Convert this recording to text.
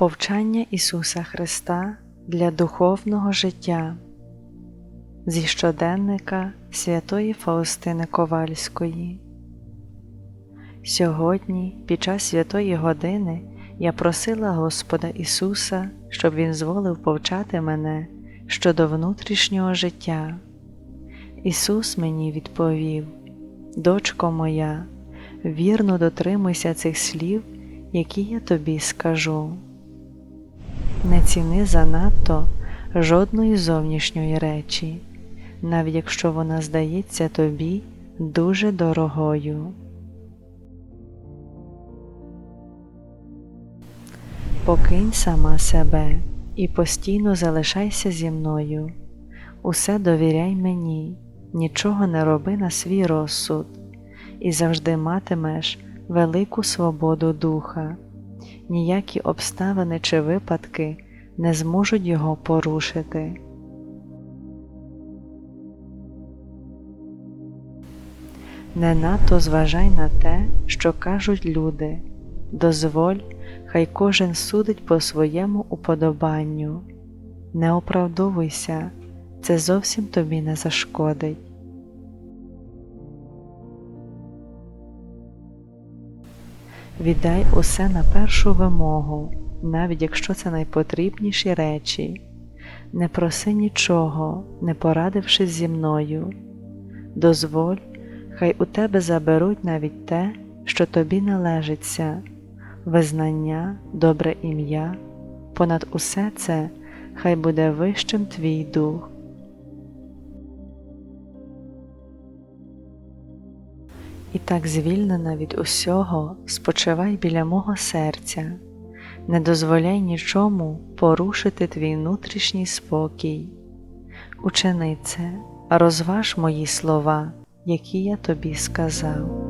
Повчання Ісуса Христа для духовного життя зі щоденника Святої Фаустини Ковальської. Сьогодні, під час святої години, я просила Господа Ісуса, щоб Він зволив повчати мене щодо внутрішнього життя. Ісус мені відповів: Дочко моя, вірно дотримуйся цих слів, які я тобі скажу. Не ціни занадто жодної зовнішньої речі, навіть якщо вона здається тобі дуже дорогою. Покинь сама себе і постійно залишайся зі мною. Усе довіряй мені, нічого не роби на свій розсуд, і завжди матимеш велику свободу духа. Ніякі обставини чи випадки не зможуть його порушити. Не надто зважай на те, що кажуть люди, дозволь, хай кожен судить по своєму уподобанню. Не оправдовуйся, це зовсім тобі не зашкодить. Віддай усе на першу вимогу, навіть якщо це найпотрібніші речі. Не проси нічого, не порадившись зі мною. Дозволь, хай у тебе заберуть навіть те, що тобі належиться, визнання, добре ім'я, понад усе це хай буде вищим твій дух. І так звільнена від усього, спочивай біля мого серця, не дозволяй нічому порушити твій внутрішній спокій. Ученице, розваж мої слова, які я тобі сказав.